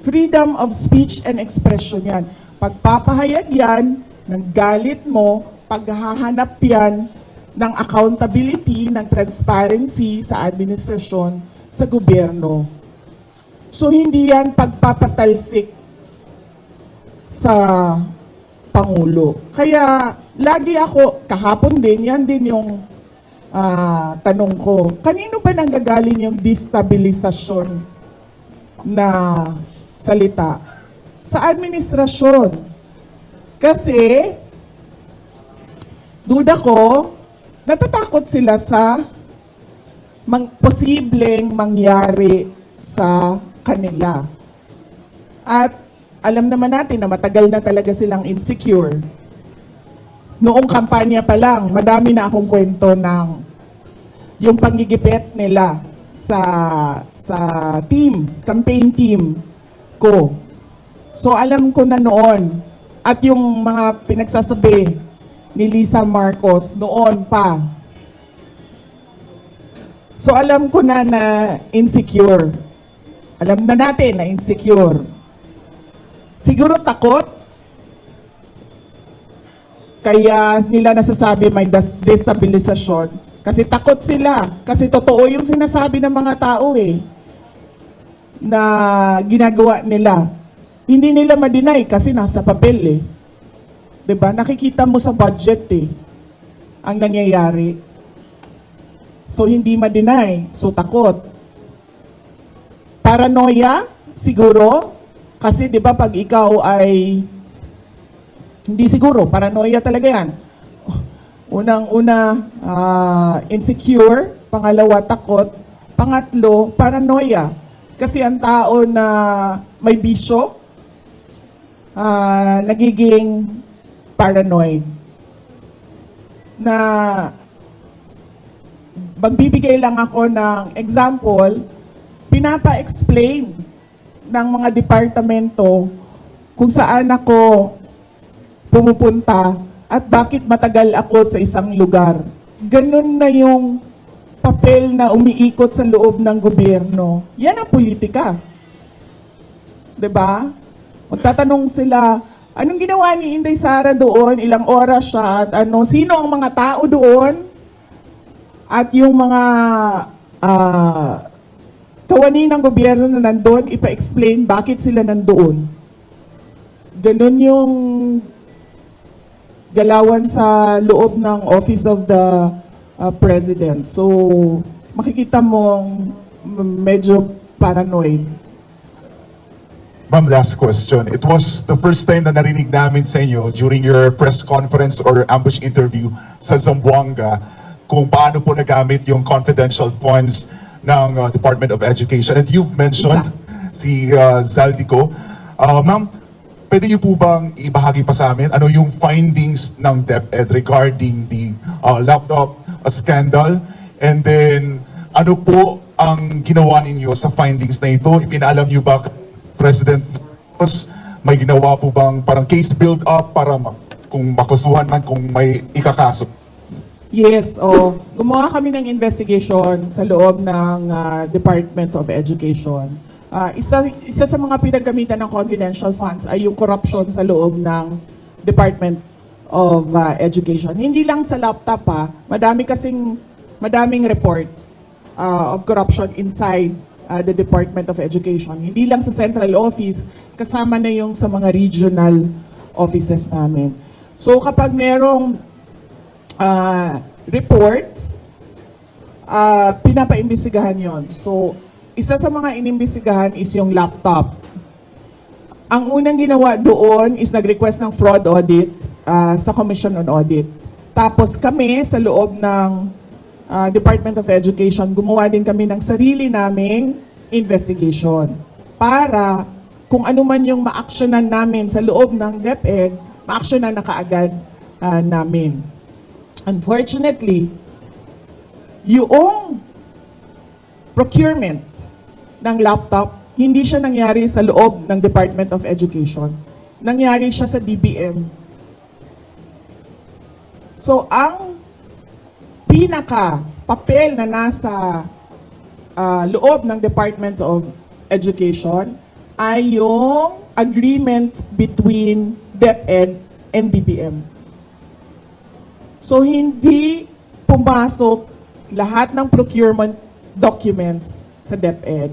Freedom of speech and expression yan. Pagpapahayag yan ng galit mo, paghahanap yan ng accountability, ng transparency sa administrasyon, sa gobyerno. So hindi yan pagpapatalsik sa Pangulo. Kaya lagi ako, kahapon din, yan din yung ah, tanong ko. Kanino ba nanggagaling yung destabilisasyon na salita? Sa administrasyon. Kasi, duda ko, natatakot sila sa mang, posibleng mangyari sa kanila. At alam naman natin na matagal na talaga silang insecure. Noong kampanya pa lang, madami na akong kwento ng yung panggigipit nila sa sa team, campaign team ko. So alam ko na noon at yung mga pinagsasabi ni Lisa Marcos noon pa. So alam ko na na insecure. Alam na natin na insecure. Siguro takot. Kaya nila nasasabi may des- destabilisasyon. Kasi takot sila. Kasi totoo yung sinasabi ng mga tao eh. Na ginagawa nila. Hindi nila ma-deny kasi nasa papel eh. ba? Nakikita mo sa budget eh. Ang nangyayari. So hindi ma-deny. So takot. Paranoia, siguro. Kasi 'di ba pag ikaw ay hindi siguro, paranoia talaga 'yan. Unang-una, ah, insecure, pangalawa takot, pangatlo paranoia. Kasi ang tao na may bisyo ah, nagiging paranoid. Na magbibigay lang ako ng example, pinapa-explain ng mga departamento kung saan ako pumupunta at bakit matagal ako sa isang lugar. Ganun na yung papel na umiikot sa loob ng gobyerno. Yan ang politika. 'Di ba? Magtatanong sila, anong ginawa ni Inday Sara doon? Ilang oras siya? At ano, sino ang mga tao doon? At yung mga ah, kawani ng gobyerno na nandun, ipa-explain bakit sila nandoon. Ganun yung galawan sa loob ng Office of the uh, President. So, makikita mong medyo paranoid. Ma'am, last question. It was the first time na narinig namin sa inyo during your press conference or ambush interview sa Zamboanga kung paano po nagamit yung confidential funds ng uh, Department of Education. And you've mentioned si uh, Zaldico. Uh, Ma'am, pwede niyo po bang ibahagi pa sa amin ano yung findings ng DepEd regarding the uh, laptop uh, scandal? And then, ano po ang ginawa ninyo sa findings na ito? Ipinaalam niyo ba President Marcos? May ginawa po bang parang case build-up para ma- kung makusuhan man kung may ikakaso? Yes, oh, gumawa kami ng investigation sa loob ng ah, Departments of Education. Ah, isa, isa sa mga pinagamitan ng confidential funds ay yung corruption sa loob ng Department of ah, Education. Hindi lang sa laptop pa, madami kasing madaming reports ah, of corruption inside ah, the Department of Education. Hindi lang sa central office, kasama na yung sa mga regional offices namin. So kapag merong uh, reports, uh, pinapaimbestigahan yon. So, isa sa mga inimbestigahan is yung laptop. Ang unang ginawa doon is nag-request ng fraud audit uh, sa Commission on Audit. Tapos kami sa loob ng uh, Department of Education, gumawa din kami ng sarili naming investigation para kung ano man yung ma-actionan namin sa loob ng DepEd, ma-actionan na kaagad uh, namin. Unfortunately, yung procurement ng laptop, hindi siya nangyari sa loob ng Department of Education. Nangyari siya sa DBM. So, ang pinaka papel na nasa ah, loob ng Department of Education ay yung agreement between DepEd and DBM. So hindi pumasok lahat ng procurement documents sa DepEd.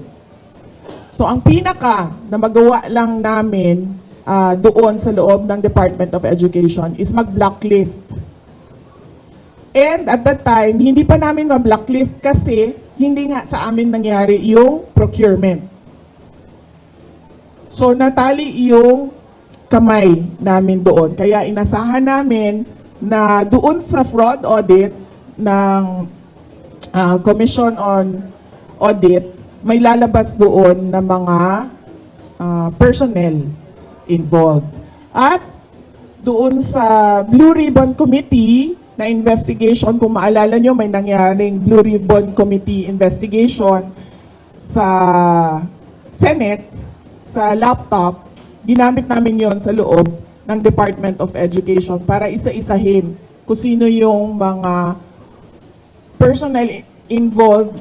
So ang pinaka na magawa lang namin ah, doon sa loob ng Department of Education is mag-blacklist. And at that time, hindi pa namin ma-blacklist kasi hindi nga sa amin nangyari yung procurement. So natali yung kamay namin doon. Kaya inasahan namin na doon sa fraud audit ng ah, Commission on Audit, may lalabas doon na mga ah, personnel involved. At doon sa Blue Ribbon Committee na investigation, kung maalala nyo, may nangyaring Blue Ribbon Committee investigation sa Senate, sa laptop, ginamit namin yon sa loob ng Department of Education para isa-isahin kung sino yung mga personnel involved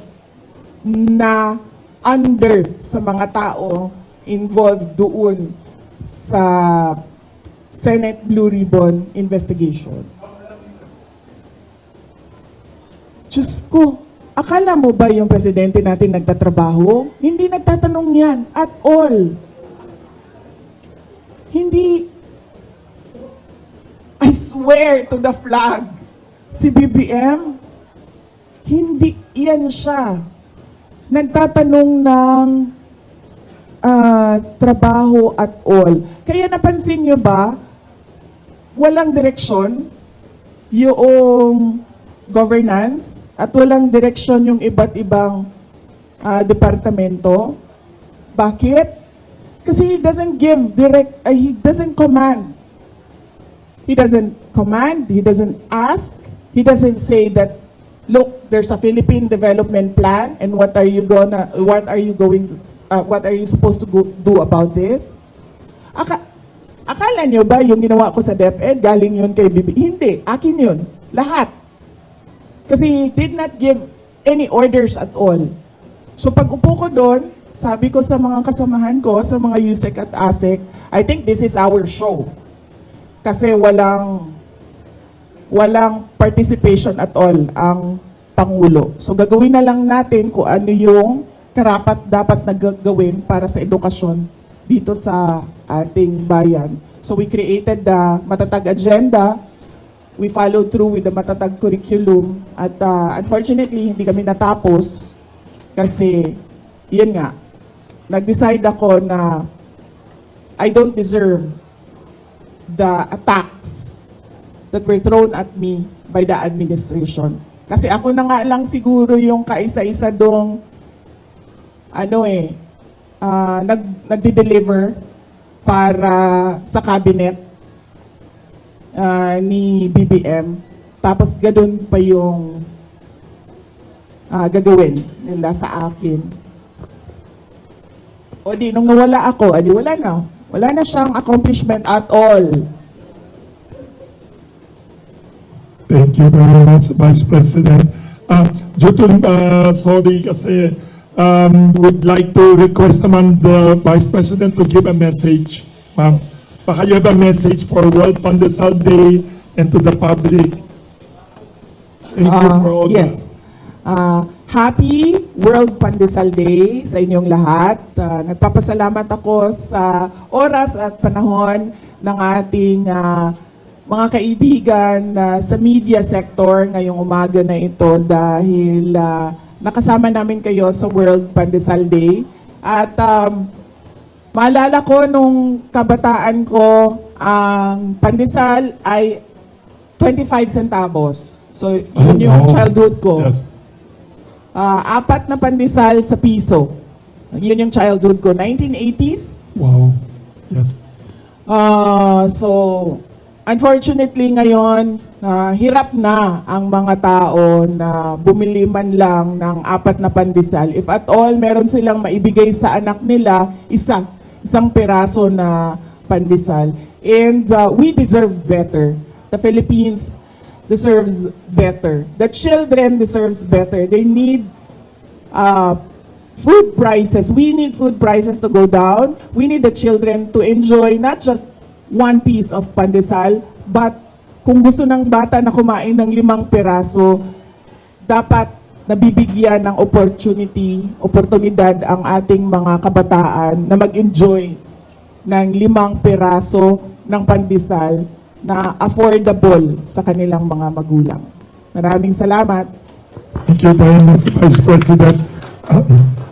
na under sa mga tao involved doon sa Senate Blue Ribbon investigation. Diyos ko, akala mo ba yung presidente natin nagtatrabaho? Hindi nagtatanong yan at all. Hindi, I swear to the flag, si BBM, hindi yan siya. Nagtatanong ng ah, trabaho at all. Kaya napansin nyo ba, walang direksyon yung governance at walang direksyon yung iba't ibang ah, departamento. Bakit? Kasi he doesn't give direct, ah, he doesn't command. He doesn't command, he doesn't ask, he doesn't say that, look, there's a Philippine development plan and what are you gonna, what are you going to, uh, what are you supposed to go, do about this? Aka, akala nyo ba yung ginawa ko sa DepEd, galing yun kay Bibi? Hindi, akin yun. Lahat. Kasi he did not give any orders at all. So pag upo ko doon, sabi ko sa mga kasamahan ko, sa mga USEC at ASEC, I think this is our show. Kasi walang walang participation at all ang Pangulo. So gagawin na lang natin kung ano yung karapat dapat na gagawin para sa edukasyon dito sa ating bayan. So we created the matatag agenda, we followed through with the matatag curriculum, at uh, unfortunately hindi kami natapos kasi yun nga, nag-decide ako na I don't deserve the attacks that were thrown at me by the administration. Kasi ako na nga lang siguro yung kaisa-isa dong ano eh, ah, nag, nagde-deliver para sa cabinet ah, ni BBM. Tapos ganun pa yung ah, gagawin nila sa akin. O di, nung nawala ako, adi wala na. Wala na siyang accomplishment at all. Thank you very much, Vice President. Uh, to, uh, sorry kasi, um, would like to request naman the Vice President to give a message. Ma'am, baka you have a message for World Pandesal Day and to the public. Thank you Ah, for all yes. Ah, happy World Pandesal Day sa inyong lahat. Ah, nagpapasalamat ako sa oras at panahon ng ating ah, mga kaibigan na sa media sector ngayong umaga na ito dahil ah, nakasama namin kayo sa World Pandesal Day. At um, maalala ko nung kabataan ko, ang pandesal ay 25 centavos. So, yun Oh, yung wow. childhood ko. Yes. Ah, apat na pandesal sa piso. Yun yung childhood ko. 1980s. Wow. Yes. Ah, so, unfortunately ngayon, ah, hirap na ang mga tao na bumili man lang ng apat na pandesal. If at all, meron silang maibigay sa anak nila, isa, isang piraso na pandesal. And ah, we deserve better. The Philippines deserves better. The children deserves better. They need uh, food prices. We need food prices to go down. We need the children to enjoy not just one piece of pandesal, but kung gusto ng bata na kumain ng limang peraso, dapat nabibigyan ng opportunity, oportunidad ang ating mga kabataan na mag-enjoy ng limang peraso ng pandesal na affordable sa kanilang mga magulang. Maraming salamat. Thank you very much, Vice President. Uh,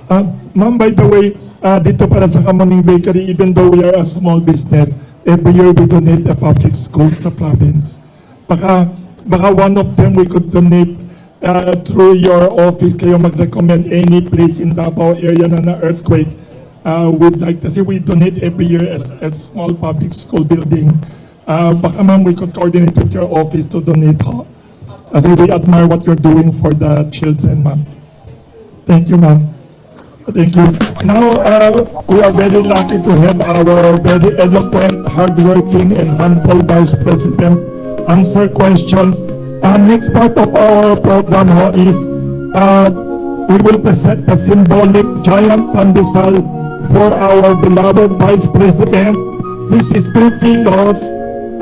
uh, Ma'am, by the way, uh, dito para sa Kamuning Bakery, even though we are a small business, every year we donate a public school sa province. Baka, baka one of them we could donate uh, through your office, kayo mag-recommend any place in Davao area na na-earthquake. Uh, we'd like to see, we donate every year as a small public school building. Uh, baka ma'am, we could coordinate with your office to donate ho. Kasi we admire what you're doing for the children, ma'am. Thank you, ma'am. Thank you. Now, uh, we are very lucky to have our very eloquent, hardworking, and humble Vice President answer questions. Uh, next part of our program ho, is uh, we will present the symbolic giant pandesal for our beloved Vice President. This is two kilos.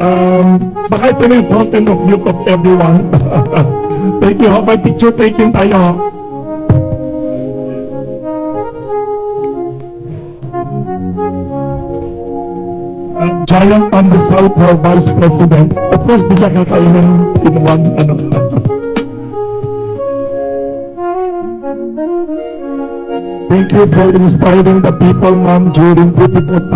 Um, baka ito na yung fountain of youth of everyone. Thank you. ho. May picture taking tayo. ho. Giant pandesal for Vice President. Of course, di siya kakainin in one, ano. Thank you for inspiring the people, ma'am, during difficult times.